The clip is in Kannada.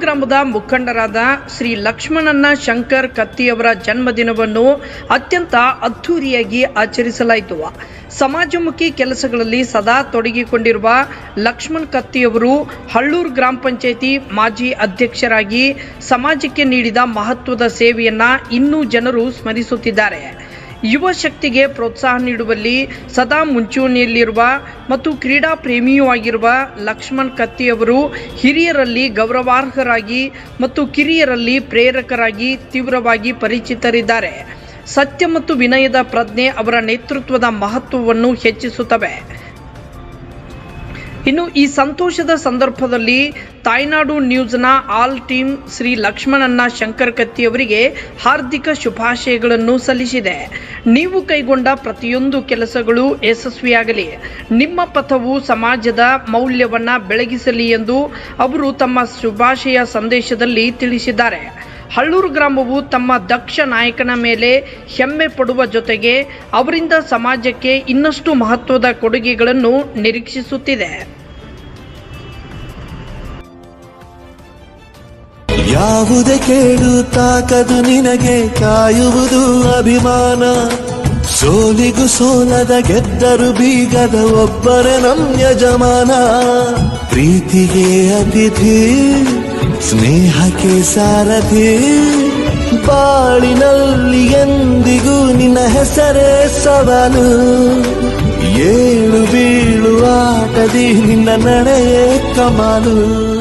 ಗ್ರಾಮದ ಮುಖಂಡರಾದ ಶ್ರೀ ಲಕ್ಷ್ಮಣನ ಶಂಕರ್ ಕತ್ತಿಯವರ ಜನ್ಮದಿನವನ್ನು ಅತ್ಯಂತ ಅದ್ಧೂರಿಯಾಗಿ ಆಚರಿಸಲಾಯಿತು. ಸಮಾಜಮುಖಿ ಕೆಲಸಗಳಲ್ಲಿ ಸದಾ ತೊಡಗಿಕೊಂಡಿರುವ ಲಕ್ಷ್ಮಣ್ ಕತ್ತಿಯವರು ಹಳ್ಳೂರು ಗ್ರಾಮ ಪಂಚಾಯಿತಿ ಮಾಜಿ ಅಧ್ಯಕ್ಷರಾಗಿ ಸಮಾಜಕ್ಕೆ ನೀಡಿದ ಮಹತ್ವದ ಸೇವೆಯನ್ನ ಇನ್ನೂ ಜನರು ಸ್ಮರಿಸುತ್ತಿದ್ದಾರೆ. ಯುವ ಶಕ್ತಿಗೆ ಪ್ರೋತ್ಸಾಹ ನೀಡುವಲ್ಲಿ ಸದಾ ಮುಂಚೂಣಿಯಲ್ಲಿರುವ ಮತ್ತು ಕ್ರೀಡಾ ಪ್ರೇಮಿಯೂ ಆಗಿರುವ ಲಕ್ಷ್ಮಣ್ ಕತ್ತಿಯವರು ಹಿರಿಯರಲ್ಲಿ ಗೌರವಾರ್ಹರಾಗಿ ಮತ್ತು ಕಿರಿಯರಲ್ಲಿ ಪ್ರೇರಕರಾಗಿ ತೀವ್ರವಾಗಿ ಪರಿಚಿತರಿದ್ದಾರೆ. ಸತ್ಯ ಮತ್ತು ವಿನಯದ ಪ್ರಜ್ಞೆ ಅವರ ನೇತೃತ್ವದ ಮಹತ್ವವನ್ನು ಹೆಚ್ಚಿಸುತ್ತವೆ. ಇನ್ನು ಈ ಸಂತೋಷದ ಸಂದರ್ಭದಲ್ಲಿ ತಾಯ್ನಾಡು ನ್ಯೂಸ್ನ ಆಲ್ ಟೀಮ್ ಶ್ರೀ ಲಕ್ಷ್ಮಣನ್ನ ಶಂಕರ್ ಕತ್ತಿ ಅವರಿಗೆ ಹಾರ್ದಿಕ ಶುಭಾಶಯಗಳನ್ನು ಸಲ್ಲಿಸಿದೆ. ನೀವು ಕೈಗೊಂಡ ಪ್ರತಿಯೊಂದು ಕೆಲಸಗಳು ಯಶಸ್ವಿಯಾಗಲಿ. ನಿಮ್ಮ ಪಥವು ಸಮಾಜದ ಮೌಲ್ಯವನ್ನ ಬೆಳಗಿಸಲಿ ಎಂದು ಅವರು ತಮ್ಮ ಶುಭಾಶಯ ಸಂದೇಶದಲ್ಲಿ ತಿಳಿಸಿದ್ದಾರೆ. ಹಳ್ಳೂರು ಗ್ರಾಮವು ತಮ್ಮ ದಕ್ಷ ನಾಯಕನ ಮೇಲೆ ಹೆಮ್ಮೆ ಪಡುವ ಜೊತೆಗೆ ಅವರಿಂದ ಸಮಾಜಕ್ಕೆ ಇನ್ನಷ್ಟು ಮಹತ್ವದ ಕೊಡುಗೆಗಳನ್ನು ನಿರೀಕ್ಷಿಸುತ್ತಿದೆ. ಯಾವುದೇ ಕೇಳು ತಾಕದು ನಿನಗೆ ಕಾಯುವುದು ಅಭಿಮಾನ. ಸೋಲಿಗೂ ಸೋಲದ ಗೆದ್ದರು ಬೀಗದ ಒಬ್ಬರ ನಮ್ಮ ಯಜಮಾನ. ಪ್ರೀತಿಗೆ ಅತಿಥಿ ಸ್ನೇಹಕ್ಕೆ ಸಾರಥಿ ಬಾಳಿನಲ್ಲಿ ಎಂದಿಗೂ ನಿನ್ನ ಹೆಸರೇ ಸವಾಲು. ಏಳು ಬೀಳು ಆಟದಿ ನಿನ್ನ ನಡೆಯೇ ಕಮಾಲು.